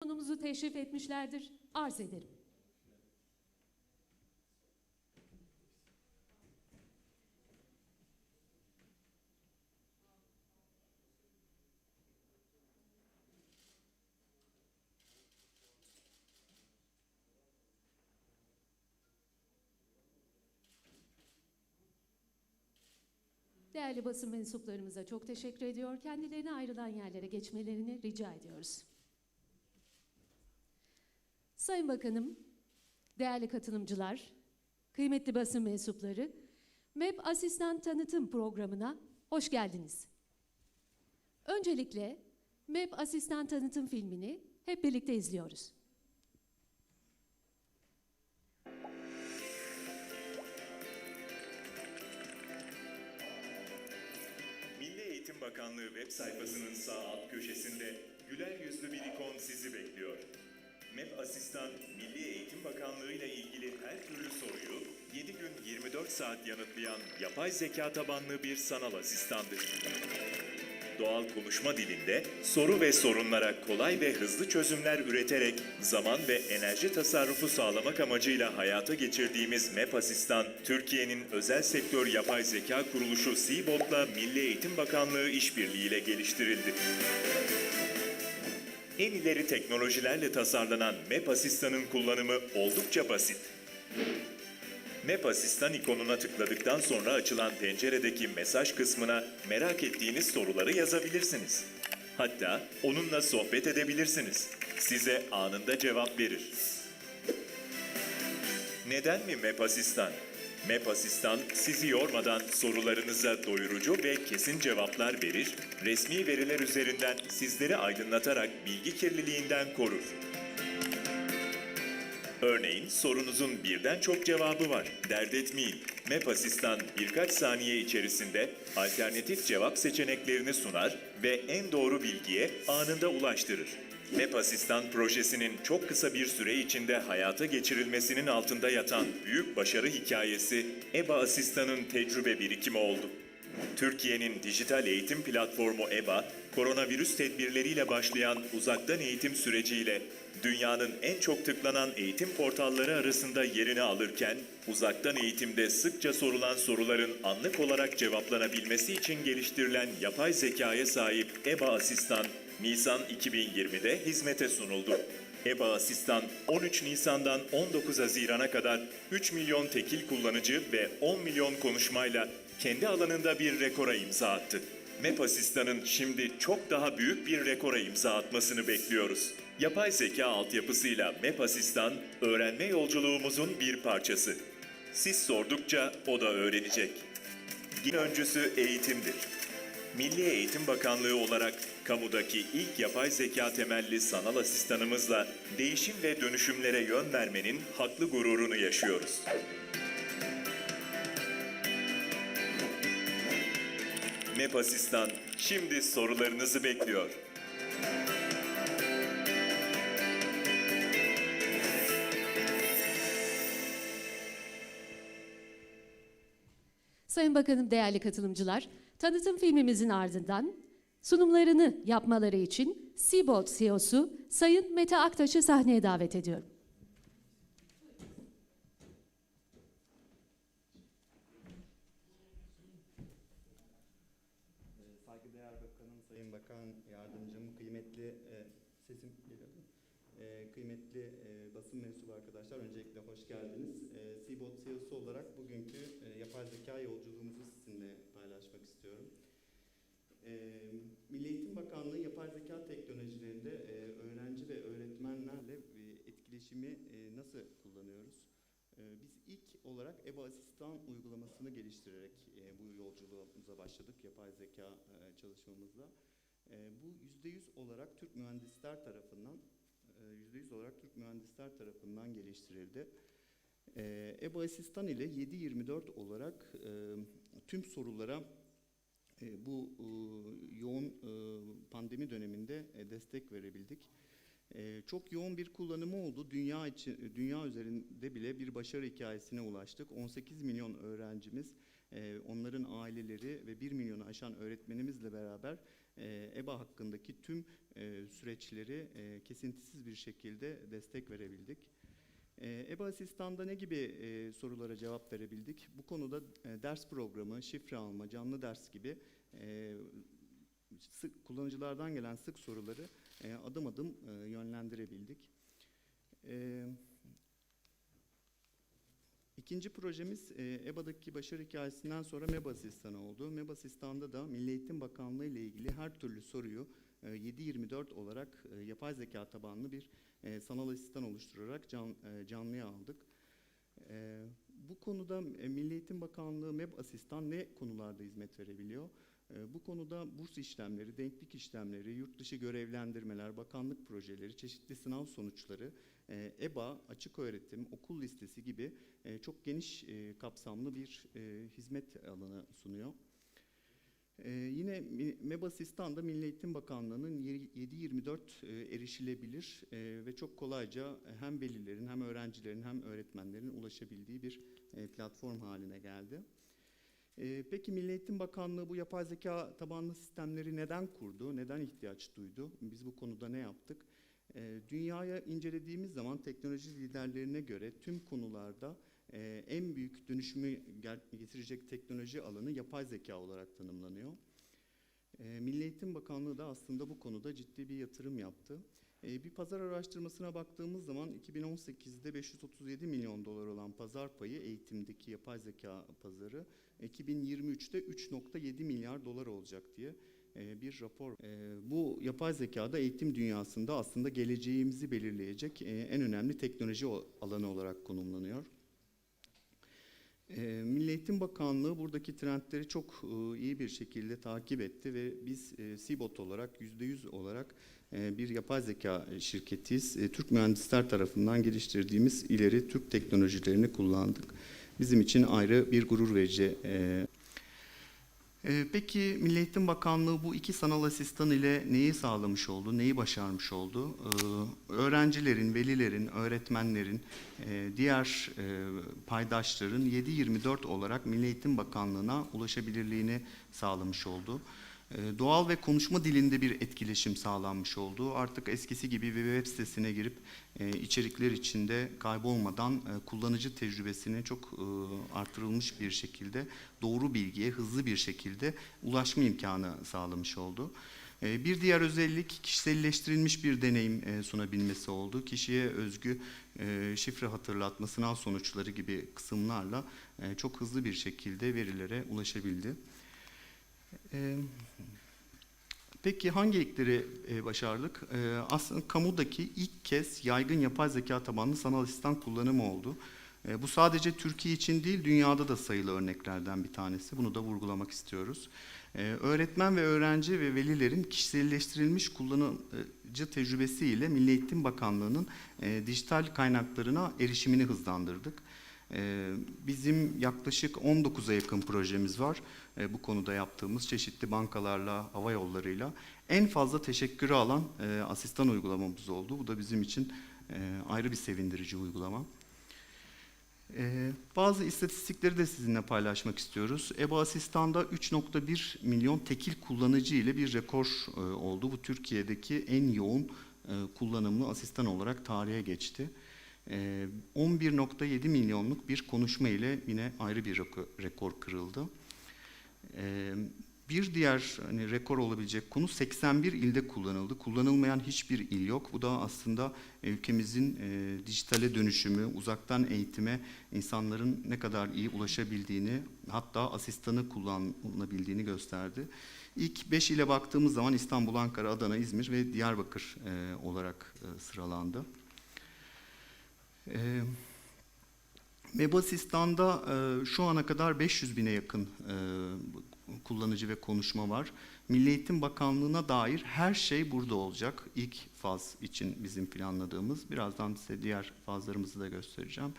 Konumuzu teşrif etmişlerdir. Arz ederim. Değerli basın mensuplarımıza çok teşekkür ediyor. Kendilerine ayrılan yerlere geçmelerini rica ediyoruz. Sayın Bakanım, değerli katılımcılar, kıymetli basın mensupları, MEP Asistan Tanıtım Programı'na hoş geldiniz. Öncelikle MEP Asistan Tanıtım filmini hep birlikte izliyoruz. Milli Eğitim Bakanlığı web sayfasının sağ alt köşesinde güler yüzlü bir ikon sizi bekliyor. MEP Asistan, Milli Eğitim Bakanlığı ile ilgili her türlü soruyu 7 gün 24 saat yanıtlayan yapay zeka tabanlı bir sanal asistandır. Doğal konuşma dilinde soru ve sorunlara kolay ve hızlı çözümler üreterek zaman ve enerji tasarrufu sağlamak amacıyla hayata geçirdiğimiz MEP Asistan, Türkiye'nin özel sektör yapay zeka kuruluşu Seabolt'la Milli Eğitim Bakanlığı işbirliğiyle geliştirildi. En ileri teknolojilerle tasarlanan MEP Asistan'ın kullanımı oldukça basit. MEP Asistan ikonuna tıkladıktan sonra açılan penceredeki mesaj kısmına merak ettiğiniz soruları yazabilirsiniz. Hatta onunla sohbet edebilirsiniz. Size anında cevap verir. Neden mi MEP Asistan? MEP Asistan sizi yormadan sorularınıza doyurucu ve kesin cevaplar verir, resmi veriler üzerinden sizleri aydınlatarak bilgi kirliliğinden korur. Örneğin sorunuzun birden çok cevabı var. Dert etmeyin. MEP Asistan birkaç saniye içerisinde alternatif cevap seçeneklerini sunar ve en doğru bilgiye anında ulaştırır. MEP Asistan projesinin çok kısa bir süre içinde hayata geçirilmesinin altında yatan büyük başarı hikayesi EBA Asistan'ın tecrübe birikimi oldu. Türkiye'nin dijital eğitim platformu EBA, koronavirüs tedbirleriyle başlayan uzaktan eğitim süreciyle dünyanın en çok tıklanan eğitim portalları arasında yerini alırken, uzaktan eğitimde sıkça sorulan soruların anlık olarak cevaplanabilmesi için geliştirilen yapay zekaya sahip EBA Asistan, Nisan 2020'de hizmete sunuldu. EBA Asistan 13 Nisan'dan 19 Haziran'a kadar 3 milyon tekil kullanıcı ve 10 milyon konuşmayla kendi alanında bir rekora imza attı. MEP Asistan'ın şimdi çok daha büyük bir rekora imza atmasını bekliyoruz. Yapay zeka altyapısıyla MEP Asistan, öğrenme yolculuğumuzun bir parçası. Siz sordukça o da öğrenecek. Gün öncüsü eğitimdir. Milli Eğitim Bakanlığı olarak kamudaki ilk yapay zeka temelli sanal asistanımızla değişim ve dönüşümlere yön vermenin haklı gururunu yaşıyoruz. MEP Asistan şimdi sorularınızı bekliyor. Sayın Bakanım, değerli katılımcılar, tanıtım filmimizin ardından sunumlarını yapmaları için Seabolt CEO'su Sayın Mete Aktaş'ı sahneye davet ediyorum. Ee, Saygıdeğer Bakanım, Sayın Bakan Yardımcım, kıymetli e, sesim geliyor değil mi? E, kıymetli e, basın mensubu arkadaşlar öncelikle hoş geldiniz. E, Seabot CEO'su olarak bugünkü e, yapay zeka yolculuğumuzu sizinle paylaşmak istiyorum. E, Milli Eğitim Bakanlığı yapay zeka teknolojilerinde e, öğrenci ve öğretmenlerle e, etkileşimi e, nasıl kullanıyoruz? E, Biz ilk olarak EBA Asistan uygulamasını geliştirerek e, bu yolculuğumuza başladık yapay zeka e, çalışmamızla. E, Bu %100 olarak Türk mühendisler tarafından e, %100 olarak Türk mühendisler tarafından geliştirildi. E, EBA Asistan ile 7/24 olarak e, tüm sorulara bu e, yoğun e, pandemi döneminde e, destek verebildik. E, Çok yoğun bir kullanımı oldu. Dünya için, dünya üzerinde bile bir başarı hikayesine ulaştık. 18 milyon öğrencimiz e, onların aileleri ve 1 milyonu aşan öğretmenimizle beraber e, EBA hakkındaki tüm e, süreçleri e, kesintisiz bir şekilde destek verebildik. E, EBA Asistan'da ne gibi e, sorulara cevap verebildik? Bu konuda e, ders programı, şifre alma, canlı ders gibi e, sık kullanıcılardan gelen sık soruları e, adım adım e, yönlendirebildik. E, İkinci projemiz e, EBA'daki başarı hikayesinden sonra MEB asistanı oldu. MEB asistanda da Milli Eğitim Bakanlığı ile ilgili her türlü soruyu 7-24 olarak e, yapay zeka tabanlı bir e, sanal asistan oluşturarak can, e, canlıya aldık. E, bu konuda e, Milli Eğitim Bakanlığı MEB asistan ne konularda hizmet verebiliyor? E, bu konuda burs işlemleri, denklik işlemleri, yurt dışı görevlendirmeler, bakanlık projeleri, çeşitli sınav sonuçları, e, EBA, açık öğretim, okul listesi gibi e, çok geniş e, kapsamlı bir e, hizmet alanı sunuyor. E, yine Mi- MEB Asistan da Milli Eğitim Bakanlığı'nın 7-24 e, erişilebilir e, ve çok kolayca hem velilerin hem öğrencilerin hem öğretmenlerin ulaşabildiği bir e, platform haline geldi. E, Peki Milli Eğitim Bakanlığı bu yapay zeka tabanlı sistemleri neden kurdu, neden ihtiyaç duydu? Biz bu konuda ne yaptık? E, Dünyaya incelediğimiz zaman teknoloji liderlerine göre tüm konularda e, en büyük dönüşümü getirecek teknoloji alanı yapay zeka olarak tanımlanıyor. E, Milli Eğitim Bakanlığı da aslında bu konuda ciddi bir yatırım yaptı. E, Bir pazar araştırmasına baktığımız zaman 2018'de 537 milyon dolar olan pazar payı eğitimdeki yapay zeka pazarı 2023'te 3.7 milyar dolar olacak diye bir rapor. Bu yapay zekada eğitim dünyasında aslında geleceğimizi belirleyecek en önemli teknoloji alanı olarak konumlanıyor. E, Milli Eğitim Bakanlığı buradaki trendleri çok e, iyi bir şekilde takip etti ve biz e, SİBOT olarak %100 olarak e, bir yapay zeka şirketiyiz. E, Türk mühendisler tarafından geliştirdiğimiz ileri Türk teknolojilerini kullandık. Bizim için ayrı bir gurur verici Peki Milli Eğitim Bakanlığı bu iki sanal asistan ile neyi sağlamış oldu, neyi başarmış oldu? Ee, Öğrencilerin, velilerin, öğretmenlerin, e, diğer e, paydaşların 7-24 olarak Milli Eğitim Bakanlığı'na ulaşabilirliğini sağlamış oldu. Ee, Doğal ve konuşma dilinde bir etkileşim sağlanmış oldu. Artık eskisi gibi bir web sitesine girip e, içerikler içinde kaybolmadan e, kullanıcı tecrübesini çok e, artırılmış bir şekilde doğru bilgiye hızlı bir şekilde ulaşma imkanı sağlamış oldu. Bir diğer özellik kişiselleştirilmiş bir deneyim sunabilmesi oldu. Kişiye özgü şifre hatırlatma, sınav sonuçları gibi kısımlarla çok hızlı bir şekilde verilere ulaşabildi. E, Peki hangi ilkleri e, başardık? E, aslında kamudaki ilk kez yaygın yapay zeka tabanlı sanal asistan kullanımı oldu. E, bu sadece Türkiye için değil, dünyada da sayılı örneklerden bir tanesi. Bunu da vurgulamak istiyoruz. Öğretmen ve öğrenci ve velilerin kişiselleştirilmiş kullanıcı tecrübesiyle Milli Eğitim Bakanlığı'nın e, dijital kaynaklarına erişimini hızlandırdık. Bizim yaklaşık 19'a yakın projemiz var e, bu konuda yaptığımız çeşitli bankalarla, hava yollarıyla en fazla teşekkürü alan e, asistan uygulamamız oldu. Bu da bizim için e, ayrı bir sevindirici uygulama. Bazı istatistikleri de sizinle paylaşmak istiyoruz. EBA Asistan'da 3.1 milyon tekil kullanıcı ile bir rekor oldu. Bu Türkiye'deki en yoğun kullanımlı asistan olarak tarihe geçti. E, 11.7 milyonluk bir konuşma ile yine ayrı bir reko- rekor kırıldı. Bir diğer hani rekor olabilecek konu 81 ilde kullanıldı. Kullanılmayan hiçbir il yok. Bu da aslında ülkemizin e, dijitale dönüşümü, uzaktan eğitime insanların ne kadar iyi ulaşabildiğini, hatta asistanı kullanabildiğini gösterdi. İlk 5 ile baktığımız zaman İstanbul, Ankara, Adana, İzmir ve Diyarbakır e, olarak e, sıralandı. E, Web Asistan'da e, şu ana kadar 500 bine yakın e, kullanıcı ve konuşma var. Milli Eğitim Bakanlığı'na dair her şey burada olacak. İlk faz için bizim planladığımız. Birazdan size diğer fazlarımızı da göstereceğim.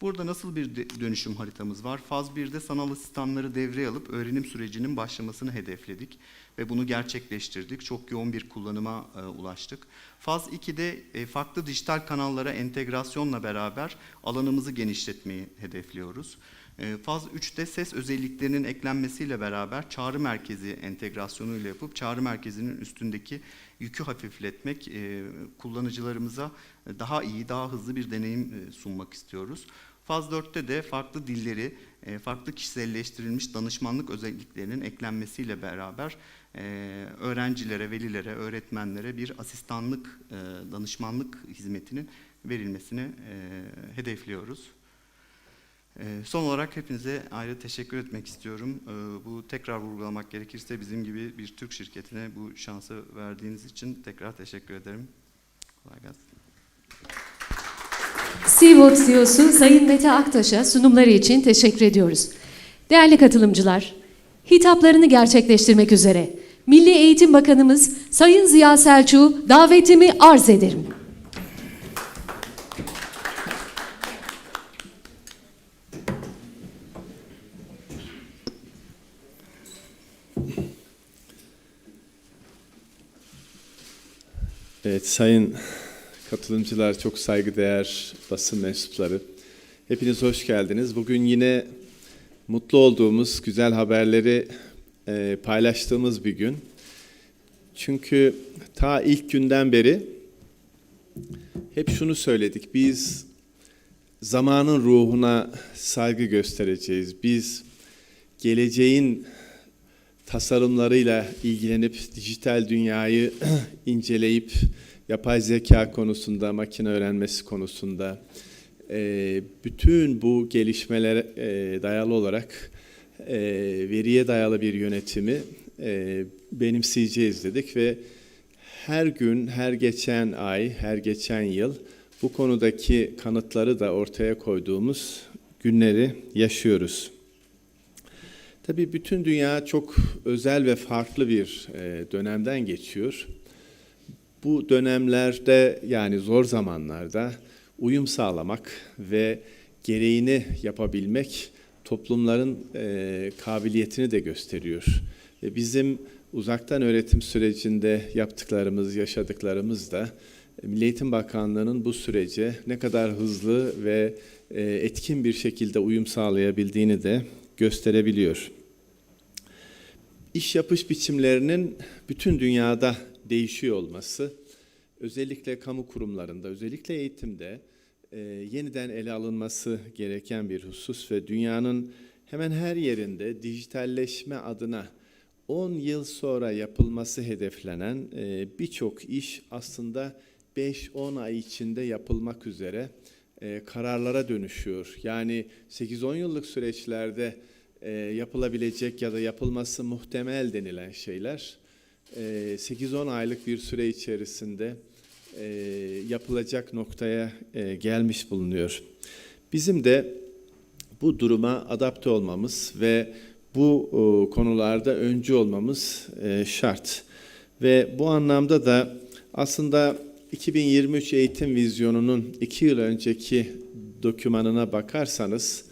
Burada nasıl bir dönüşüm haritamız var? Faz 1'de sanal asistanları devreye alıp öğrenim sürecinin başlamasını hedefledik ve bunu gerçekleştirdik. Çok yoğun bir kullanıma e, ulaştık. Faz 2'de e, farklı dijital kanallara entegrasyonla beraber alanımızı genişletmeyi hedefliyoruz. E, Faz 3'te ses özelliklerinin eklenmesiyle beraber çağrı merkezi entegrasyonuyla yapıp çağrı merkezinin üstündeki yükü hafifletmek, e, kullanıcılarımıza daha iyi, daha hızlı bir deneyim e, sunmak istiyoruz. Faz 4'te de farklı dilleri, e, farklı kişiselleştirilmiş danışmanlık özelliklerinin eklenmesiyle beraber öğrencilere, velilere, öğretmenlere bir asistanlık, danışmanlık hizmetinin verilmesini hedefliyoruz. E, Son olarak hepinize ayrı teşekkür etmek istiyorum. E, Bu tekrar vurgulamak gerekirse bizim gibi bir Türk şirketine bu şansı verdiğiniz için tekrar teşekkür ederim. Kolay gelsin. Seabolt CEO'su Sayın Mete Aktaş'a sunumları için teşekkür ediyoruz. Değerli katılımcılar, hitaplarını gerçekleştirmek üzere Milli Eğitim Bakanımız Sayın Ziya Selçuk'u davetimi arz ederim. Sayın katılımcılar, çok saygıdeğer basın mensupları. Hepiniz hoş geldiniz. Bugün yine mutlu olduğumuz, güzel haberleri e, paylaştığımız bir gün. Çünkü ta ilk günden beri hep şunu söyledik. Biz zamanın ruhuna saygı göstereceğiz. Biz geleceğin tasarımlarıyla ilgilenip dijital dünyayı inceleyip yapay zeka konusunda, makine öğrenmesi konusunda e, bütün bu gelişmelere e, dayalı olarak e, veriye dayalı bir yönetimi benimseyeceğiz dedik ve her gün, her geçen ay, her geçen yıl bu konudaki kanıtları da ortaya koyduğumuz günleri yaşıyoruz. Tabii bütün dünya çok özel ve farklı bir dönemden geçiyor. Bu dönemlerde yani zor zamanlarda uyum sağlamak ve gereğini yapabilmek toplumların e, kabiliyetini de gösteriyor. Ve bizim uzaktan öğretim sürecinde yaptıklarımız, yaşadıklarımız da e, Milli Eğitim Bakanlığı'nın bu sürece ne kadar hızlı ve e, etkin bir şekilde uyum sağlayabildiğini de gösterebiliyor. İş yapış biçimlerinin bütün dünyada değişiyor olması, özellikle kamu kurumlarında, özellikle eğitimde e, yeniden ele alınması gereken bir husus ve dünyanın hemen her yerinde dijitalleşme adına 10 yıl sonra yapılması hedeflenen e, birçok iş aslında 5-10 ay içinde yapılmak üzere e, kararlara dönüşüyor. Yani 8-10 yıllık süreçlerde e, yapılabilecek ya da yapılması muhtemel denilen şeyler 8-10 aylık bir süre içerisinde e, yapılacak noktaya e, gelmiş bulunuyor. Bizim de bu duruma adapte olmamız ve bu konularda öncü olmamız e, şart. Ve bu anlamda da aslında 2023 eğitim vizyonunun iki yıl önceki dokümanına bakarsanız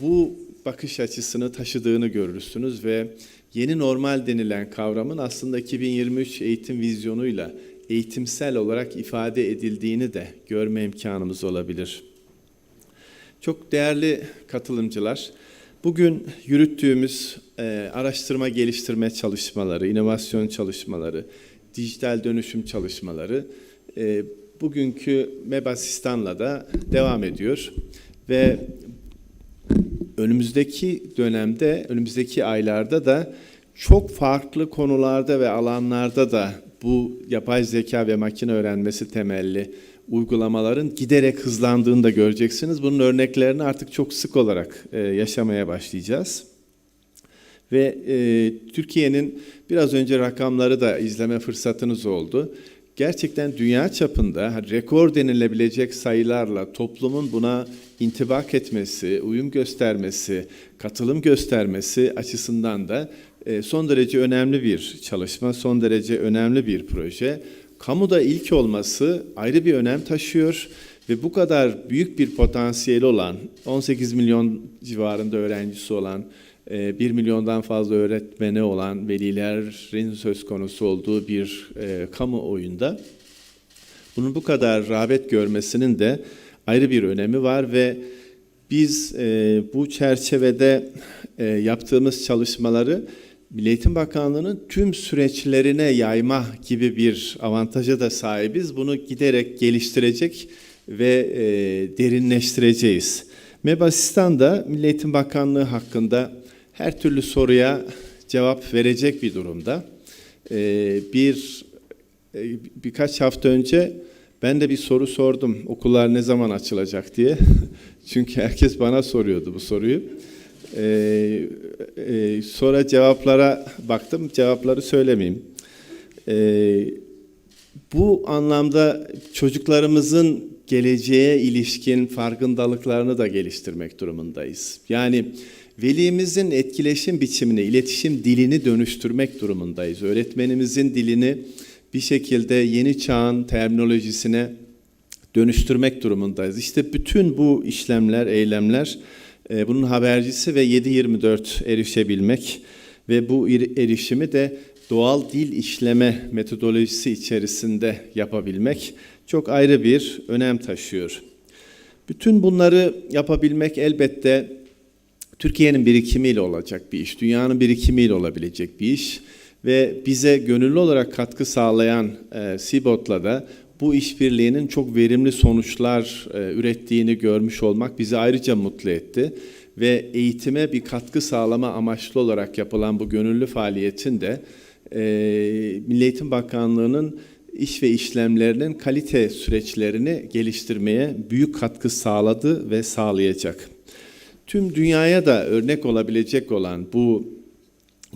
bu bakış açısını taşıdığını görürsünüz ve yeni normal denilen kavramın aslında 2023 eğitim vizyonuyla eğitimsel olarak ifade edildiğini de görme imkanımız olabilir. Çok değerli katılımcılar, bugün yürüttüğümüz e, araştırma geliştirme çalışmaları, inovasyon çalışmaları, dijital dönüşüm çalışmaları e, bugünkü MEB Asistan'la da devam ediyor ve önümüzdeki dönemde, önümüzdeki aylarda da çok farklı konularda ve alanlarda da bu yapay zeka ve makine öğrenmesi temelli uygulamaların giderek hızlandığını da göreceksiniz. Bunun örneklerini artık çok sık olarak e, yaşamaya başlayacağız. Ve e, Türkiye'nin biraz önce rakamları da izleme fırsatınız oldu. Gerçekten dünya çapında rekor denilebilecek sayılarla toplumun buna intibak etmesi, uyum göstermesi, katılım göstermesi açısından da e, son derece önemli bir çalışma, son derece önemli bir proje. Kamuda ilk olması ayrı bir önem taşıyor ve bu kadar büyük bir potansiyeli olan, 18 milyon civarında öğrencisi olan, 1 milyondan fazla öğretmeni olan velilerin söz konusu olduğu bir e, kamuoyunda bunun bu kadar rağbet görmesinin de ayrı bir önemi var ve Biz e, bu çerçevede e, yaptığımız çalışmaları Milli Eğitim Bakanlığı'nın tüm süreçlerine yayma gibi bir avantaja da sahibiz. Bunu giderek geliştirecek ve e, derinleştireceğiz. MEB Asistan da Milli Eğitim Bakanlığı hakkında her türlü soruya cevap verecek bir durumda. E, bir e, birkaç hafta önce ben de bir soru sordum. Okullar ne zaman açılacak diye. Çünkü herkes bana soruyordu bu soruyu. Ee, e, sonra cevaplara baktım. Cevapları söylemeyeyim. Ee, bu anlamda çocuklarımızın geleceğe ilişkin farkındalıklarını da geliştirmek durumundayız. Yani velimizin etkileşim biçimini, iletişim dilini dönüştürmek durumundayız. Öğretmenimizin dilini bir şekilde yeni çağın terminolojisine dönüştürmek durumundayız. İşte bütün bu işlemler, eylemler e, bunun habercisi ve 7-24 erişebilmek ve bu er- erişimi de doğal dil işleme metodolojisi içerisinde yapabilmek çok ayrı bir önem taşıyor. Bütün bunları yapabilmek elbette Türkiye'nin birikimiyle olacak bir iş, dünyanın birikimiyle olabilecek bir iş ve bize gönüllü olarak katkı sağlayan e, SİBOT'la da bu işbirliğinin çok verimli sonuçlar e, ürettiğini görmüş olmak bizi ayrıca mutlu etti. Ve eğitime bir katkı sağlama amaçlı olarak yapılan bu gönüllü faaliyetin de e, Milli Eğitim Bakanlığı'nın iş ve işlemlerinin kalite süreçlerini geliştirmeye büyük katkı sağladı ve sağlayacak. Tüm dünyaya da örnek olabilecek olan bu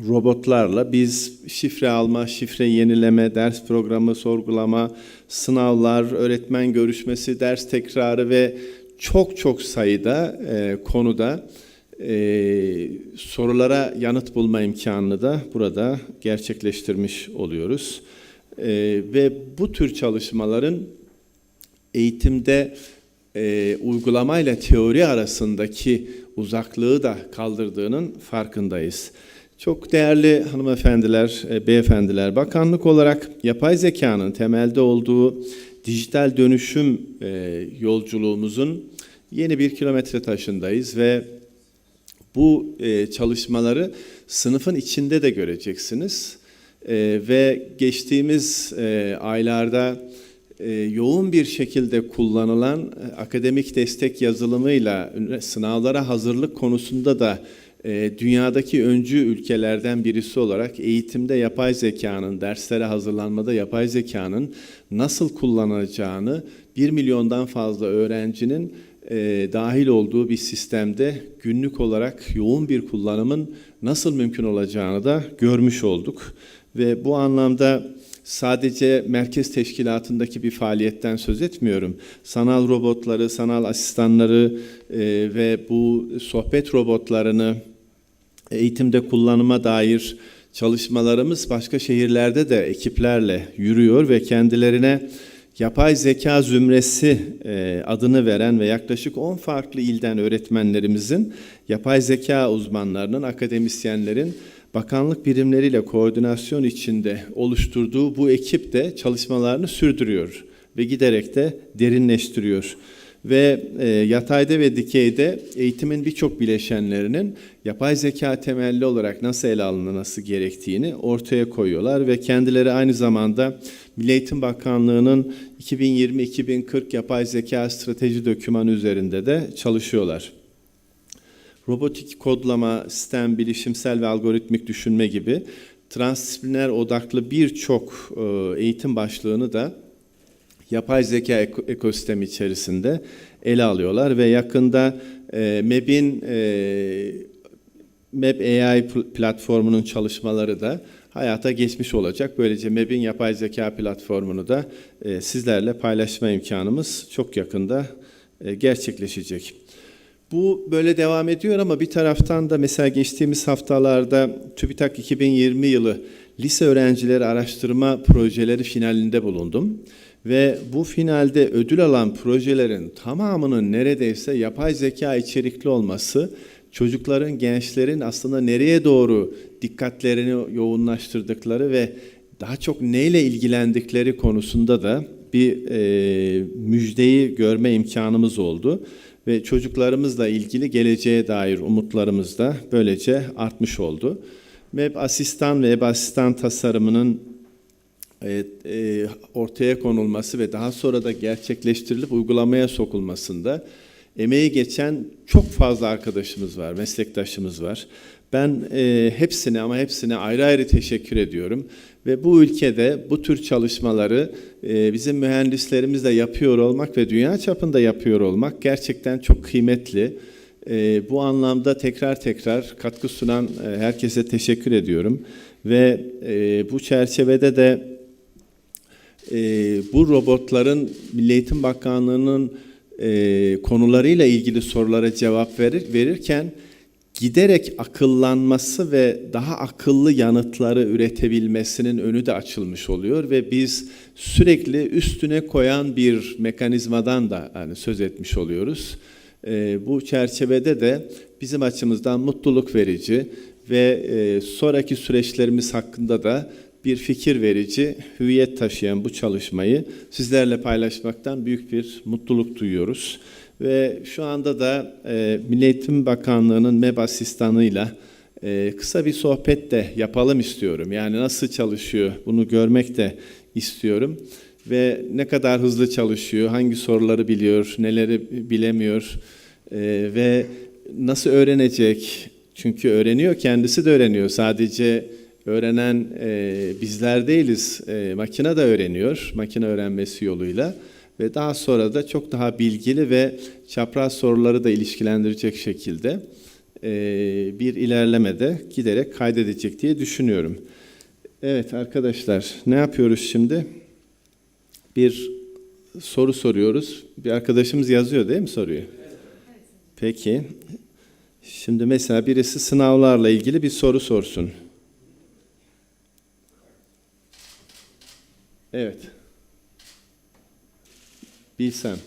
robotlarla biz şifre alma, şifre yenileme, ders programı sorgulama, sınavlar, öğretmen görüşmesi, ders tekrarı ve çok çok sayıda e, konuda e, sorulara yanıt bulma imkanını da burada gerçekleştirmiş oluyoruz. E, ve bu tür çalışmaların eğitimde e, uygulamayla teori arasındaki uzaklığı da kaldırdığının farkındayız. Çok değerli hanımefendiler, e, beyefendiler, bakanlık olarak yapay zekanın temelde olduğu dijital dönüşüm e, yolculuğumuzun yeni bir kilometre taşındayız ve bu e, çalışmaları sınıfın içinde de göreceksiniz. E, ve geçtiğimiz e, aylarda e, yoğun bir şekilde kullanılan e, akademik destek yazılımıyla ünve- sınavlara hazırlık konusunda da e, dünyadaki öncü ülkelerden birisi olarak eğitimde yapay zekanın, derslere hazırlanmada yapay zekanın nasıl kullanılacağını bir milyondan fazla öğrencinin e, dahil olduğu bir sistemde günlük olarak yoğun bir kullanımın nasıl mümkün olacağını da görmüş olduk. Ve bu anlamda sadece merkez teşkilatındaki bir faaliyetten söz etmiyorum. Sanal robotları, sanal asistanları e, ve bu sohbet robotlarını eğitimde kullanıma dair çalışmalarımız başka şehirlerde de ekiplerle yürüyor ve kendilerine yapay zeka zümresi e, adını veren ve yaklaşık 10 farklı ilden öğretmenlerimizin, yapay zeka uzmanlarının, akademisyenlerin bakanlık birimleriyle koordinasyon içinde oluşturduğu bu ekip de çalışmalarını sürdürüyor ve giderek de derinleştiriyor ve e, yatayda ve dikeyde eğitimin birçok bileşenlerinin yapay zeka temelli olarak nasıl ele alınması gerektiğini ortaya koyuyorlar ve kendileri aynı zamanda Milli Eğitim Bakanlığı'nın 2020-2040 yapay zeka strateji dokümanı üzerinde de çalışıyorlar. Robotik kodlama, sistem, bilişimsel ve algoritmik düşünme gibi transdisipliner odaklı birçok e, eğitim başlığını da yapay zeka eko- ekosistemi içerisinde ele alıyorlar ve yakında e, MEB'in e, MEB AI pl- platformunun çalışmaları da hayata geçmiş olacak. Böylece MEB'in yapay zeka platformunu da sizlerle paylaşma imkanımız çok yakında gerçekleşecek. Bu böyle devam ediyor ama bir taraftan da mesela geçtiğimiz haftalarda TÜBİTAK 2020 yılı lise öğrencileri araştırma projeleri finalinde bulundum. Ve bu finalde ödül alan projelerin tamamının neredeyse yapay zeka içerikli olması çocukların, gençlerin aslında nereye doğru dikkatlerini yoğunlaştırdıkları ve daha çok neyle ilgilendikleri konusunda da bir e, müjdeyi görme imkanımız oldu. Ve çocuklarımızla ilgili geleceğe dair umutlarımız da böylece artmış oldu. Web asistan ve web asistan tasarımının e, e, ortaya konulması ve daha sonra da gerçekleştirilip uygulamaya sokulmasında emeği geçen çok fazla arkadaşımız var, meslektaşımız var. Ben e, hepsine ama hepsine ayrı ayrı teşekkür ediyorum. Ve bu ülkede bu tür çalışmaları e, bizim mühendislerimizle yapıyor olmak ve dünya çapında yapıyor olmak gerçekten çok kıymetli. E, bu anlamda tekrar tekrar katkı sunan e, herkese teşekkür ediyorum. Ve bu çerçevede de bu robotların Milli Eğitim Bakanlığı'nın konularıyla ilgili sorulara cevap verir, verirken giderek akıllanması ve daha akıllı yanıtları üretebilmesinin önü de açılmış oluyor ve biz sürekli üstüne koyan bir mekanizmadan da yani söz etmiş oluyoruz. E, bu çerçevede de bizim açımızdan mutluluk verici ve e, sonraki süreçlerimiz hakkında da bir fikir verici, hüviyet taşıyan bu çalışmayı sizlerle paylaşmaktan büyük bir mutluluk duyuyoruz. Ve şu anda da e, Milli Bakanlığı'nın MEB asistanıyla e, kısa bir sohbet de yapalım istiyorum. Yani nasıl çalışıyor bunu görmek de istiyorum. Ve ne kadar hızlı çalışıyor, hangi soruları biliyor, neleri bilemiyor e, ve nasıl öğrenecek? Çünkü öğreniyor, kendisi de öğreniyor. Sadece öğrenen e, bizler değiliz. E, makine de öğreniyor, makine öğrenmesi yoluyla ve daha sonra da çok daha bilgili ve çapraz soruları da ilişkilendirecek şekilde e, bir ilerlemede giderek kaydedecek diye düşünüyorum. Evet arkadaşlar ne yapıyoruz şimdi? Bir soru soruyoruz. Bir arkadaşımız yazıyor değil mi soruyu? Peki. Şimdi mesela birisi sınavlarla ilgili bir soru sorsun. Evet. Bilsem.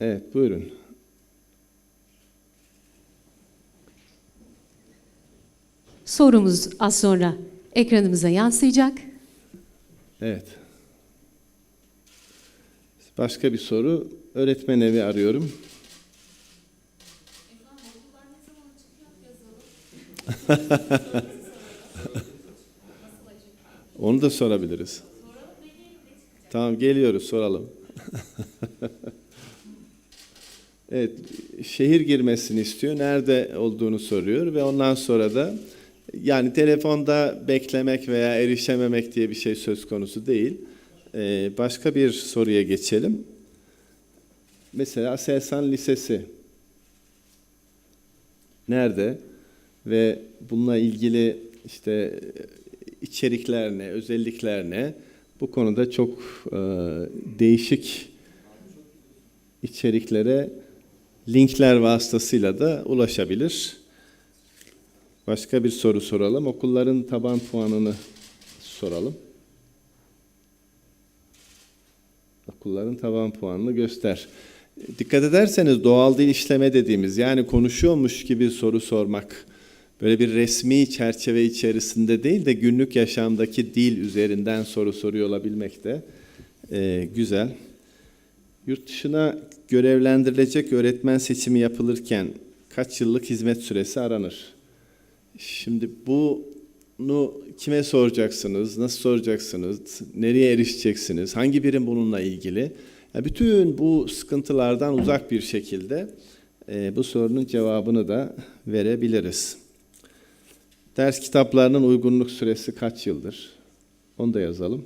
Evet, buyurun. Sorumuz az sonra ekranımıza yansıyacak. Evet. Başka bir soru. Öğretmen evi arıyorum. Onu da sorabiliriz. Tamam geliyoruz soralım. evet şehir girmesini istiyor. Nerede olduğunu soruyor ve ondan sonra da yani telefonda beklemek veya erişememek diye bir şey söz konusu değil. Ee, başka bir soruya geçelim. Mesela Selsan Lisesi nerede ve bununla ilgili işte içerikler ne, özellikler ne? Bu konuda çok e, değişik içeriklere linkler vasıtasıyla da ulaşabilir. Başka bir soru soralım. Okulların taban puanını soralım. Okulların taban puanını göster. Dikkat ederseniz doğal dil işleme dediğimiz yani konuşuyormuş gibi soru sormak böyle bir resmi çerçeve içerisinde değil de günlük yaşamdaki dil üzerinden soru soruyor olabilmek de e, güzel. Yurt dışına görevlendirilecek öğretmen seçimi yapılırken kaç yıllık hizmet süresi aranır? Şimdi bunu kime soracaksınız, nasıl soracaksınız, nereye erişeceksiniz, hangi birim bununla ilgili? Yani bütün bu sıkıntılardan uzak bir şekilde e, bu sorunun cevabını da verebiliriz. Ders kitaplarının uygunluk süresi kaç yıldır? Onu da yazalım.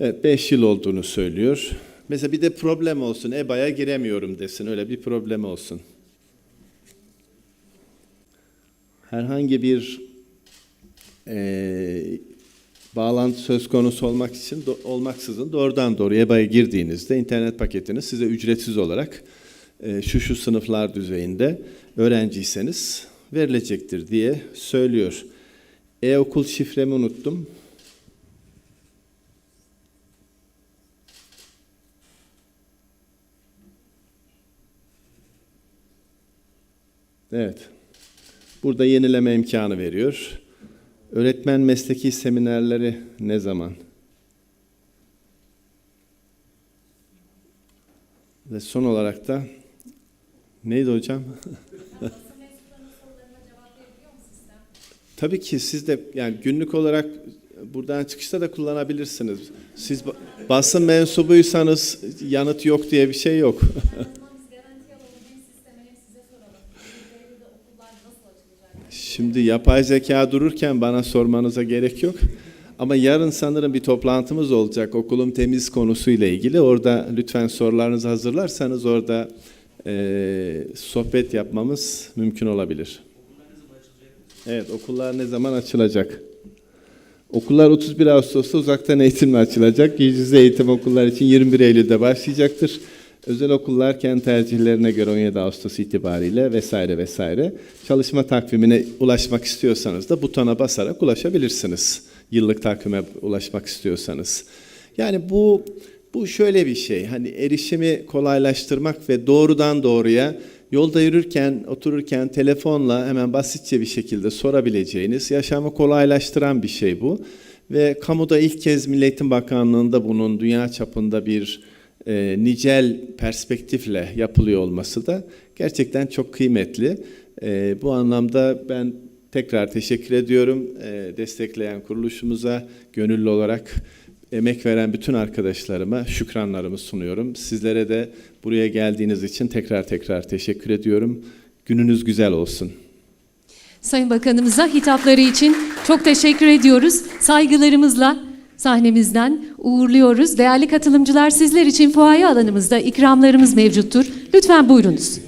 Evet 5 yıl olduğunu söylüyor. Mesela bir de problem olsun. EBA'ya giremiyorum desin. Öyle bir problem olsun. Herhangi bir e, bağlantı söz konusu olmak için do, olmaksızın doğrudan doğruya EBA'ya girdiğinizde internet paketiniz size ücretsiz olarak e, şu şu sınıflar düzeyinde öğrenciyseniz verilecektir diye söylüyor. E-okul şifremi unuttum. Evet. Burada yenileme imkanı veriyor. Öğretmen mesleki seminerleri ne zaman? Ve son olarak da neydi hocam? Tabii ki siz de yani günlük olarak buradan çıkışta da kullanabilirsiniz. Siz ba- basın mensubuysanız yanıt yok diye bir şey yok. Şimdi yapay zeka dururken bana sormanıza gerek yok. Ama yarın sanırım bir toplantımız olacak okulum temiz konusuyla ilgili. Orada lütfen sorularınızı hazırlarsanız orada eee, sohbet yapmamız mümkün olabilir. Evet, okullar ne zaman açılacak? Okullar 31 Ağustos'ta uzaktan eğitimle açılacak. Yüz yüze eğitim okullar için 21 Eylül'de başlayacaktır. Özel okullar kendi tercihlerine göre 17 Ağustos itibariyle vesaire vesaire. Çalışma takvimine ulaşmak istiyorsanız da butona basarak ulaşabilirsiniz. Yıllık takvime ulaşmak istiyorsanız. Yani bu bu şöyle bir şey. Hani erişimi kolaylaştırmak ve doğrudan doğruya yolda yürürken, otururken telefonla hemen basitçe bir şekilde sorabileceğiniz, yaşamı kolaylaştıran bir şey bu. Ve kamuda ilk kez Milli Eğitim Bakanlığı'nda bunun dünya çapında bir e, nicel perspektifle yapılıyor olması da gerçekten çok kıymetli. E, bu anlamda ben tekrar teşekkür ediyorum e, destekleyen kuruluşumuza gönüllü olarak emek veren bütün arkadaşlarıma şükranlarımı sunuyorum. Sizlere de buraya geldiğiniz için tekrar tekrar teşekkür ediyorum. Gününüz güzel olsun. Sayın Bakanımıza hitapları için çok teşekkür ediyoruz. Saygılarımızla sahnemizden uğurluyoruz. Değerli katılımcılar sizler için fuaye alanımızda ikramlarımız mevcuttur. Lütfen buyurunuz.